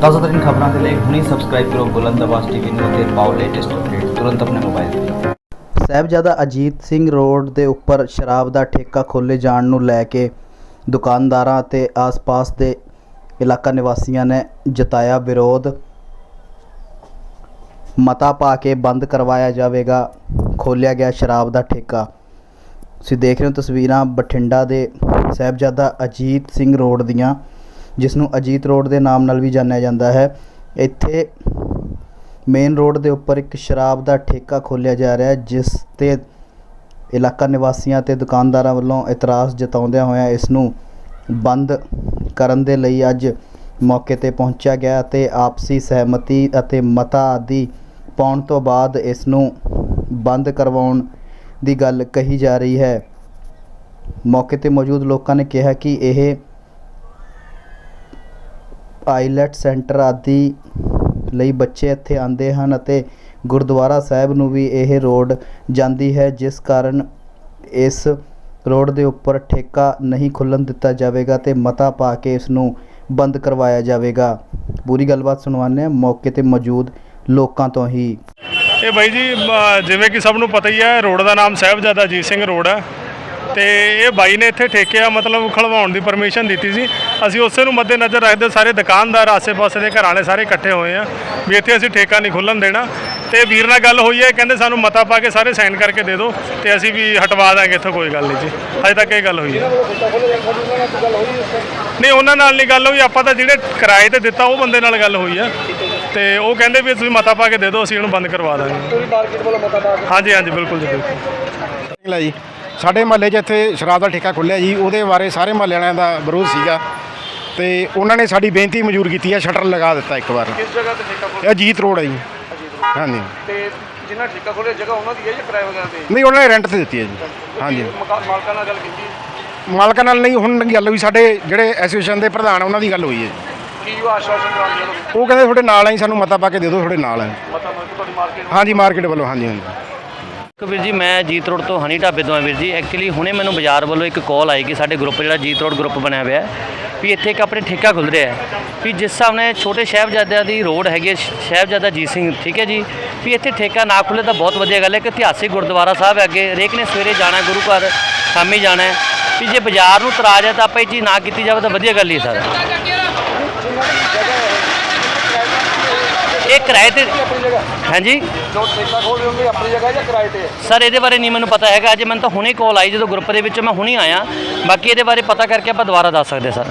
ਤਾਜ਼ਾ ਖਬਰਾਂ ਦੇ ਲਈ ਹੁਣੇ ਸਬਸਕ੍ਰਾਈਬ ਕਰੋ ਬੁਲੰਦ ਟੀਵੀ ਨੂੰ ਅਤੇ ਪਾਓ ਲੇਟੈਸਟ ਅਪਡੇਟ ਤੁਰੰਤ ਆਪਣੇ ਮੋਬਾਈਲ ਤੇ। ਸਾਹਿਬਜ਼ਾਦਾ ਅਜੀਤ ਸਿੰਘ ਰੋਡ ਦੇ ਉੱਪਰ ਸ਼ਰਾਬ ਦਾ ਠੇਕਾ ਖੋਲ੍ਹੇ ਜਾਣ ਨੂੰ ਲੈ ਕੇ ਦੁਕਾਨਦਾਰਾਂ ਅਤੇ ਆਸ-ਪਾਸ ਦੇ ਇਲਾਕਾ ਨਿਵਾਸੀਆਂ ਨੇ ਜਤਾਇਆ ਵਿਰੋਧ। ਮਤਾ ਪਾ ਕੇ ਬੰਦ ਕਰਵਾਇਆ ਜਾਵੇਗਾ, ਖੋਲ੍ਹਿਆ ਗਿਆ ਸ਼ਰਾਬ ਦਾ ਠੇਕਾ। ਤੁਸੀਂ ਦੇਖ ਰਹੇ ਹੋ ਤਸਵੀਰਾਂ ਬਠਿੰਡਾ ਦੇ ਸਾਹਿਬਜ਼ਾਦਾ ਅਜੀਤ ਸਿੰਘ ਰੋਡ ਦੀਆਂ। ਜਿਸ ਨੂੰ ਅਜੀਤ ਰੋਡ ਦੇ ਨਾਮ ਨਾਲ ਵੀ ਜਾਣਿਆ ਜਾਂਦਾ ਹੈ। ਇੱਥੇ ਮੇਨ ਰੋਡ ਦੇ ਉੱਪਰ ਇੱਕ ਸ਼ਰਾਬ ਦਾ ਠੇਕਾ ਖੋਲ੍ਹਿਆ ਜਾ ਰਿਹਾ ਹੈ, ਜਿਸ ਤੇ ਇਲਾਕਾ ਨਿਵਾਸੀਆਂ ਅਤੇ ਦੁਕਾਨਦਾਰਾਂ ਵੱਲੋਂ ਇਤਰਾਜ਼ ਜਤਾਉਂਦਿਆਂ ਹੋਇਆਂ ਇਸ ਨੂੰ ਬੰਦ ਕਰਨ ਦੇ ਲਈ ਅੱਜ ਮੌਕੇ ਤੇ ਪਹੁੰਚਿਆ ਗਿਆ ਅਤੇ ਆਪਸੀ ਸਹਿਮਤੀ ਅਤੇ ਮਤਾ ਆਦਿ ਪਾਉਣ ਤੋਂ ਬਾਅਦ ਇਸ ਨੂੰ ਬੰਦ ਕਰਵਾਉਣ ਦੀ ਗੱਲ ਕਹੀ ਜਾ ਰਹੀ ਹੈ। ਮੌਕੇ ਤੇ ਮੌਜੂਦ ਲੋਕਾਂ ਨੇ ਕਿਹਾ ਕਿ ਇਹ ਆਈਲੈਟ ਸੈਂਟਰ ਆਦਿ ਲਈ ਬੱਚੇ ਇੱਥੇ ਆਉਂਦੇ ਹਨ ਅਤੇ ਗੁਰਦੁਆਰਾ ਸਾਹਿਬ ਨੂੰ ਵੀ ਇਹ ਰੋਡ ਜਾਂਦੀ ਹੈ, ਜਿਸ ਕਾਰਨ ਇਸ ਰੋਡ ਦੇ ਉੱਪਰ ਠੇਕਾ ਨਹੀਂ ਖੁੱਲ੍ਹਣ ਦਿੱਤਾ ਜਾਵੇਗਾ ਅਤੇ ਮਤਾ ਪਾ ਕੇ ਇਸ ਨੂੰ ਬੰਦ ਕਰਵਾਇਆ ਜਾਵੇਗਾ। ਪੂਰੀ ਗੱਲਬਾਤ ਸੁਣਵਾਉਂਦੇ ਹਾਂ। ਮੌਕੇ ਤੇ ਮੌਜੂਦ ਲੋਕਾਂ ਤੋਂ ਹੀ। ਇਹ ਬਾਈ ਜੀ ਜਿਵੇਂ ਕਿ ਸਭ ਨੂੰ ਪਤਾ ਹੀ ਹੈ, ਰੋਡ ਦਾ ਨਾਮ ਸਾਹਿਬਜ਼ਾਦਾ ਅਜੀਤ ਸਿੰਘ ਰੋਡ ਹੈ। ਤੇ ਇਹ ਬਾਈ ਨੇ ਇੱਥੇ ਠੇਕਿਆ ਮਤਲਬ ਖਲਵਾਉਣ ਦੀ ਪਰਮਿਸ਼ਨ ਦਿੱਤੀ ਸੀ। ਅਸੀਂ ਉਸੇ ਨੂੰ ਮੱਦੇ ਨਜ਼ਰ ਰੱਖਦੇ ਸਾਰੇ ਦੁਕਾਨਦਾਰ ਆਸੇ-ਪਾਸੇ ਦੇ ਘਰਾਂ ਵਾਲੇ ਸਾਰੇ ਇਕੱਠੇ ਹੋਏ ਆ ਵੀ ਇੱਥੇ ਅਸੀਂ ਠੇਕਾ ਨਹੀਂ ਖੁੱਲਣ ਦੇਣਾ। ਤੇ ਵੀਰ ਨਾਲ ਗੱਲ ਹੋਈ ਹੈ, ਕਹਿੰਦੇ ਸਾਨੂੰ ਮਤਾ ਪਾ ਕੇ ਸਾਰੇ ਸਾਈਨ ਕਰਕੇ ਦੇ ਦਿਓ ਤੇ ਅਸੀਂ ਵੀ ਹਟਵਾ ਦਾਂਗੇ, ਇੱਥੋਂ ਕੋਈ ਗੱਲ ਨਹੀਂ ਜੀ। ਅਜੇ ਤੱਕ ਇਹ ਗੱਲ ਹੋਈ ਹੈ। ਨਹੀਂ, ਉਹਨਾਂ ਨਾਲ ਨਹੀਂ ਗੱਲ ਹੋਈ, ਆਪਾਂ ਤਾਂ ਜਿਹੜੇ ਕਿਰਾਏ ਤੇ ਦਿੱਤਾ ਉਹ ਬੰਦੇ ਨਾਲ ਗੱਲ ਹੋਈ ਆ। ਤੇ ਉਹ ਕਹਿੰਦੇ ਵੀ ਤੁਸੀਂ ਮਤਾ ਪਾ ਕੇ ਦੇ ਦਿਓ, ਅਸੀਂ ਇਹਨੂੰ ਬੰਦ ਕਰਵਾ ਦਾਂਗੇ। ਹਾਂਜੀ ਹਾਂਜੀ, ਬਿਲਕੁਲ ਜੀ ਬਿਲਕੁਲ। ਜੀ। ਸਾਡੇ ਮਹੱਲੇ 'ਚ ਇੱਥੇ ਸ਼ਰਾਬ ਦਾ ਠੇਕਾ ਖੁੱਲਿਆ ਜੀ ਉਹਦੇ ਬਾਰੇ ਸਾਰੇ ਮਹੱਲੇ ਵਾਲਿਆਂ ਦਾ ਵਿਰੋਧ ਸੀਗਾ। ਤੇ ਉਹਨਾਂ ਨੇ ਸਾਡੀ ਬੇਨਤੀ ਮਨਜ਼ੂਰ ਕੀਤੀ ਹੈ ਸ਼ਟਰ ਲਗਾ ਦਿੱਤਾ ਇੱਕ ਵਾਰ। ਕਿਸ ਜਗ੍ਹਾ ਤੇ ਠੇਕਾ ਖੋਲ੍ਹਿਆ? ਇਹ ਅਜੀਤ ਰੋਡ ਹੈ ਜੀ। ਹਾਂਜੀ। ਤੇ ਜਿਨ੍ਹਾਂ ਠੇਕਾ ਖੋਲ੍ਹਿਆ ਜਗ੍ਹਾ ਉਹਨਾਂ ਦੀ ਹੈ ਜਾਂ ਕਿਰਾਏ ਵਗੈਰਾ ਤੇ? ਨਹੀਂ ਉਹਨਾਂ ਨੇ ਰੈਂਟ ਤੇ ਦਿੱਤੀ ਹੈ ਜੀ। ਹਾਂਜੀ। ਮਕਾ- ਮਾਲਕਾਂ ਨਾਲ ਗੱਲ ਕੀਤੀ? ਮਾਲਕਾਂ ਨਾਲ ਨਹੀਂ ਹੁਣ ਗੱਲ ਹੋਈ ਸਾਡੇ ਜਿਹੜੇ ਐਸੋਸੀਏਸ਼ਨ ਦੇ ਪ੍ਰਧਾਨ ਉਹਨਾਂ ਦੀ ਗੱਲ ਹੋਈ ਹੈ ਜੀ। ਕੀ ਉਹ ਆਸ਼ਵਾਸਨ ਦਵਾਉਂਦੇ ਹੋ? ਉਹ ਕਹਿੰਦੇ ਤੁਹਾਡੇ ਨਾਲ ਆਈ ਸਾਨੂੰ ਮਤਾ ਪਾ ਕੇ ਦੇ ਦਿਓ ਤੁਹਾਡੇ ਨਾਲ ਹੈ ਮਤਾ ਮਤਲਬ ਤੁਹਾਡੀ ਮਾਰਕੀਟ ਹਾਂਜੀ ਮਾਰਕੀਟ ਵੱਲੋਂ ਹਾਂਜੀ ਹਾਂਜੀ। ਵੀਰ ਜੀ ਮੈਂ ਜੀਤ ਰੋਡ ਤੋਂ ਹਨੀ ਢਾਬੇ ਤੋਂ ਆ ਵੀਰ ਜੀ। ਐਕਚੁਅਲੀ ਹੁਣੇ ਮੈਨੂੰ ਬਾਜ਼ਾਰ ਵੱਲੋਂ ਇੱਕ ਕਾਲ ਆਈ ਕਿ ਸਾਡੇ ਗਰੁੱਪ ਜਿਹੜਾ ਜੀਤ ਰੋਡ ਗਰੁੱਪ ਬਣਿਆ ਹੋਇਆ ਵੀ ਇੱਥੇ ਇੱਕ ਆਪਣੇ ਠੇਕਾ ਖੁੱਲ ਰਿਹਾ ਹੈ। ਵੀ ਜਿਸ ਹਿਸਾਬ ਨਾਲ ਛੋਟੇ ਸਾਹਿਬਜ਼ਾਦਿਆਂ ਦੀ ਰੋਡ ਹੈਗੀ ਹੈ, ਸ਼- ਸਾਹਿਬਜ਼ਾਦਾ ਜੀਤ ਸਿੰਘ ਠੀਕ ਹੈ ਜੀ? ਵੀ ਇੱਥੇ ਠੇਕਾ ਨਾ ਖੁੱਲੇ ਤਾਂ ਬਹੁਤ ਵਧੀਆ ਗੱਲ ਹੈ ਕਿ ਇਤਿਹਾਸਿਕ ਗੁਰਦੁਆਰਾ ਸਾਹਿਬ ਹੈ ਅੱਗੇ। ਹਰੇਕ ਨੇ ਸਵੇਰੇ ਜਾਣਾ ਗੁਰੂ ਘਰ ਸ਼ਾਮੀ ਜਾਣਾ ਵੀ ਜੇ ਬਾਜ਼ਾਰ ਨੂੰ ਤਰਾਜ ਹੈ ਤਾਂ ਆਪਾਂ ਇਹ ਚੀਜ਼ ਨਾ ਕੀਤੀ ਜਾਵੇ ਤਾਂ ਵਧੀਆ ਗੱਲ ਹੀ ਸਰ। ਇਹ ਕਿਰਾਏ ਤੇ ਹਾਂਜੀ? ਜੋ ਠੇਕਾ ਖੋਲ ਰਹੇ ਹੋਗੇ ਆਪਣੀ ਜਗ੍ਹਾ ਜਾਂ ਕਿਰਾਏ ਤੇ? ਸਰ ਇਹਦੇ ਬਾਰੇ ਨਹੀਂ ਮੈਨੂੰ ਪਤਾ ਹੈਗਾ। ਅਜੇ ਮੈਨੂੰ ਤਾਂ ਹੁਣੇ ਕਾਲ ਆਈ ਜਦੋਂ ਗਰੁੱਪ ਦੇ ਵਿੱਚ ਮੈਂ ਹੁਣੇ ਆਇਆ। ਬਾਕੀ ਇਹਦੇ ਬਾਰੇ ਪਤਾ ਕਰਕੇ ਆਪਾਂ ਦੁਬਾਰਾ ਦੱਸ ਸਕਦੇ ਸਰ।